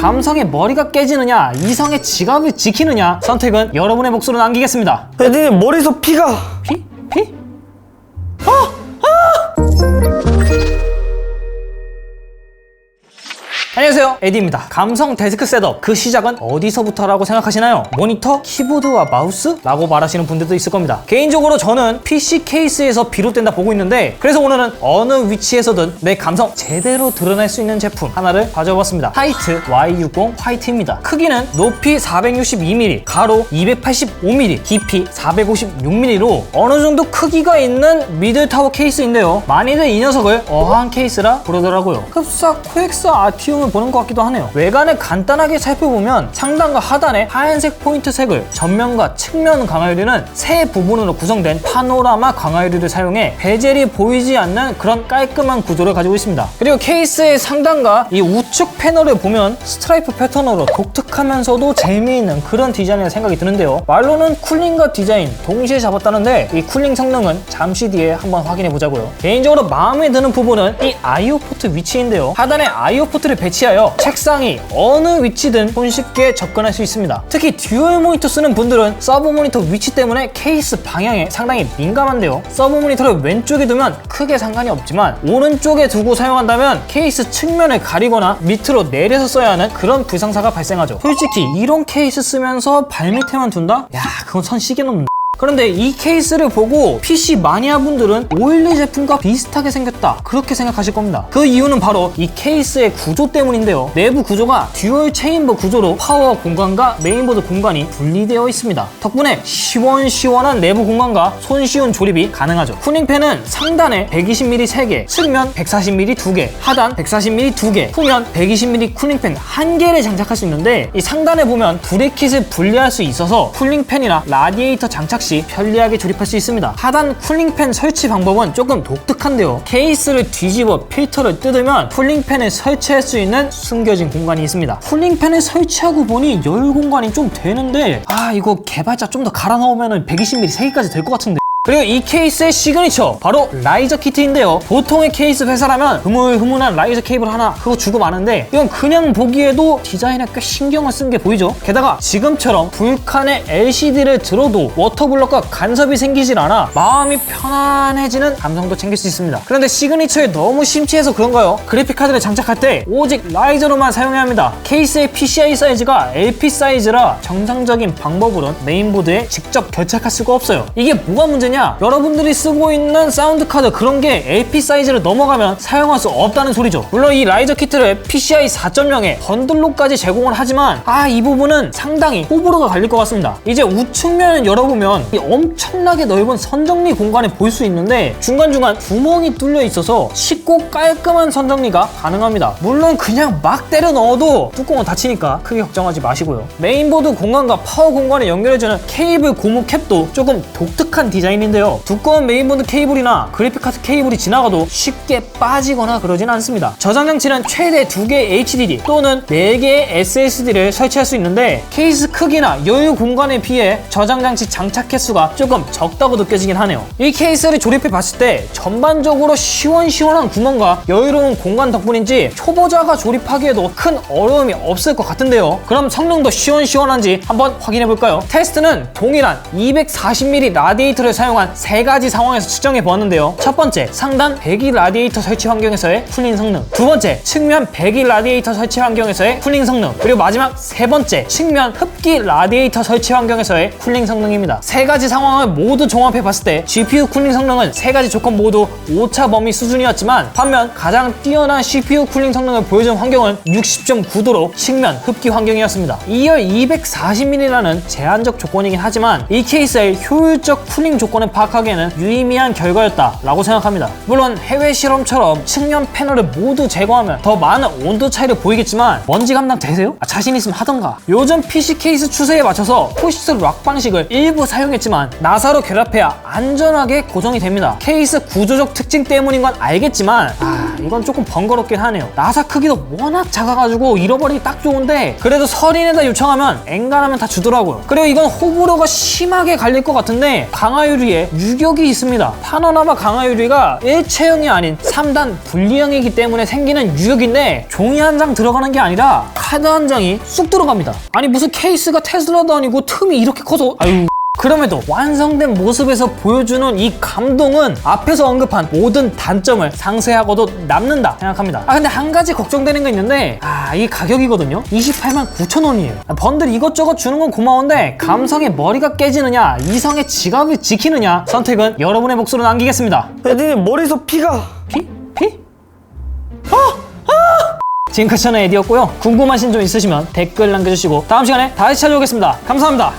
감성의 머리가 깨지느냐 이성의 지갑을 지키느냐 선택은 여러분의 몫으로 남기겠습니다 에디님 머리에서 피가 피? 피? 안녕하세요. 에디입니다. 감성 데스크 셋업. 그 시작은 어디서부터라고 생각하시나요? 모니터, 키보드와 마우스? 라고 말하시는 분들도 있을 겁니다. 개인적으로 저는 PC 케이스에서 비롯된다 보고 있는데 그래서 오늘은 어느 위치에서든 내 감성 제대로 드러낼 수 있는 제품 하나를 가져와봤습니다. 하이트 Y60 화이트입니다. 크기는 높이 462mm, 가로 285mm, 깊이 456mm로 어느 정도 크기가 있는 미들타워 케이스인데요. 많이들 이 녀석을 어한 케이스라 부르더라고요. 흡사 코엑스 아티움을 보는 것 같기도 하네요. 외관을 간단하게 살펴보면 상단과 하단에 하얀색 포인트 색을 전면과 측면 강화유리는 세 부분으로 구성된 파노라마 강화유리를 사용해 베젤이 보이지 않는 그런 깔끔한 구조를 가지고 있습니다. 그리고 케이스의 상단과 이 우측 패널을 보면 스트라이프 패턴으로 독특하면서도 재미있는 그런 디자인이라 생각이 드는데요. 말로는 쿨링과 디자인 동시에 잡았다는데 이 쿨링 성능은 잠시 뒤에 한번 확인해 보자고요. 개인적으로 마음에 드는 부분은 이 아이오 포트 위치인데요. 하단에 아이오 포트를 배 치하여 책상이 어느 위치든 손쉽게 접근할 수 있습니다. 특히 듀얼 모니터 쓰는 분들은 서브 모니터 위치 때문에 케이스 방향에 상당히 민감한데요. 서브 모니터를 왼쪽에 두면 크게 상관이 없지만 오른쪽에 두고 사용한다면 케이스 측면을 가리거나 밑으로 내려서 써야 하는 그런 불상사가 발생하죠. 솔직히 이런 케이스 쓰면서 발밑에만 둔다? 야 그건 선 시계 넘는다 그런데 이 케이스를 보고 PC 마니아 분들은 오일리 제품과 비슷하게 생겼다. 그렇게 생각하실 겁니다. 그 이유는 바로 이 케이스의 구조 때문인데요. 내부 구조가 듀얼 체인버 구조로 파워 공간과 메인보드 공간이 분리되어 있습니다. 덕분에 시원시원한 내부 공간과 손쉬운 조립이 가능하죠. 쿠닝팬은 상단에 120mm 3개 측면 140mm 2개 하단 140mm 2개 후면 120mm 쿠닝팬 1개를 장착할 수 있는데 이 상단에 보면 브레킷을 분리할 수 있어서 쿨링팬이나 라디에이터 장착 시 편리하게 조립할 수 있습니다. 하단 쿨링팬 설치 방법은 조금 독특한데요. 케이스를 뒤집어 필터를 뜯으면 쿨링팬을 설치할 수 있는 숨겨진 공간이 있습니다. 쿨링팬을 설치하고 보니 열 공간이 좀 되는데 아 이거 개발자 좀 더 갈아 넣으면 120mm 3개까지 될 것 같은데 그리고 이 케이스의 시그니처 바로 라이저 키트인데요. 보통의 케이스 회사라면 흐물흐물한 라이저 케이블 하나 그거 주고 마는데 이건 그냥 보기에도 디자인에 꽤 신경을 쓴 게 보이죠? 게다가 지금처럼 불칸에 LCD를 들어도 워터블럭과 간섭이 생기질 않아 마음이 편안해지는 감성도 챙길 수 있습니다. 그런데 시그니처에 너무 심취해서 그런가요? 그래픽카드를 장착할 때 오직 라이저로만 사용해야 합니다. 케이스의 PCI 사이즈가 LP 사이즈라 정상적인 방법으로는 메인보드에 직접 결착할 수가 없어요. 이게 뭐가 문제냐 여러분들이 쓰고 있는 사운드 카드 그런 게 LP 사이즈를 넘어가면 사용할 수 없다는 소리죠. 물론 이 라이저 키트를 PCI 4.0에 번들로까지 제공을 하지만 아 이 부분은 상당히 호불호가 갈릴 것 같습니다. 이제 우측면을 열어보면 이 엄청나게 넓은 선정리 공간을 볼 수 있는데 중간중간 구멍이 뚫려 있어서 쉽고 깔끔한 선정리가 가능합니다. 물론 그냥 막 때려 넣어도 뚜껑은 닫히니까 크게 걱정하지 마시고요. 메인보드 공간과 파워 공간을 연결해주는 케이블 고무 캡도 조금 독특한 디자인 인데요. 두꺼운 메인보드 케이블이나 그래픽카드 케이블이 지나가도 쉽게 빠지거나 그러진 않습니다. 저장 장치는 최대 2개 HDD 또는 4개의 SSD를 설치할 수 있는데 케이스 크기나 여유 공간에 비해 저장 장치 장착 횟수가 조금 적다고 느껴지긴 하네요. 이 케이스를 조립해 봤을 때 전반적으로 시원시원한 구멍과 여유로운 공간 덕분인지 초보자가 조립하기에도 큰 어려움이 없을 것 같은데요. 그럼 성능도 시원시원한지 한번 확인해 볼까요? 테스트는 동일한 240mm 라디에이터를 사용 한 세 가지 상황에서 측정해 보았는데요. 첫 번째 상단 배기 라디에이터 설치 환경에서의 쿨링 성능. 두 번째 측면 배기 라디에이터 설치 환경에서의 쿨링 성능. 그리고 마지막 세 번째 측면 흡기 라디에이터 설치 환경에서의 쿨링 성능입니다. 세 가지 상황을 모두 종합해 봤을 때 GPU 쿨링 성능은 세 가지 조건 모두 오차 범위 수준이었지만 반면 가장 뛰어난 CPU 쿨링 성능을 보여준 환경은 60.9도로 측면 흡기 환경이었습니다. 2열 240mm라는 제한적 조건이긴 하지만 이 케이스의 효율적 쿨링 조건 을 파악하기에는 유의미한 결과였다라고 생각합니다. 물론 해외 실험처럼 측면 패널을 모두 제거하면 더 많은 온도 차이를 보이겠지만 먼지 감당 되세요? 아, 자신 있으면 하던가. 요즘 PC 케이스 추세에 맞춰서 포시스 락 방식을 일부 사용했지만 나사로 결합해야 안전하게 고정이 됩니다. 케이스 구조적 특징 때문인 건 알겠지만 아 이건 조금 번거롭긴 하네요 나사 크기도 워낙 작아가지고 잃어버리기 딱 좋은데 그래도 서린에다 요청하면 엔간하면 다 주더라고요 그리고 이건 호불호가 심하게 갈릴 것 같은데 강화유리 사이에 유격이 있습니다. 파노라마 강화 유리가 일체형이 아닌 3단 분리형이기 때문에 생기는 유격인데 종이 한 장 들어가는 게 아니라 카드 한 장이 쑥 들어갑니다. 아니 무슨 케이스가 테슬라도 아니고 틈이 이렇게 커서 아유 그럼에도 완성된 모습에서 보여주는 이 감동은 앞에서 언급한 모든 단점을 상쇄하고도 남는다 생각합니다. 아 근데 한 가지 걱정되는 게 있는데 아 이 가격이거든요. 28만 9천 원이에요. 번들 이것저것 주는 건 고마운데 감성의 머리가 깨지느냐 이성의 지갑을 지키느냐 선택은 여러분의 몫으로 남기겠습니다. 에디님 머리에서 피가 피? 피? 아! 아! 지금까지 저는 에디였고요. 궁금하신 점 있으시면 댓글 남겨주시고 다음 시간에 다시 찾아오겠습니다. 감사합니다.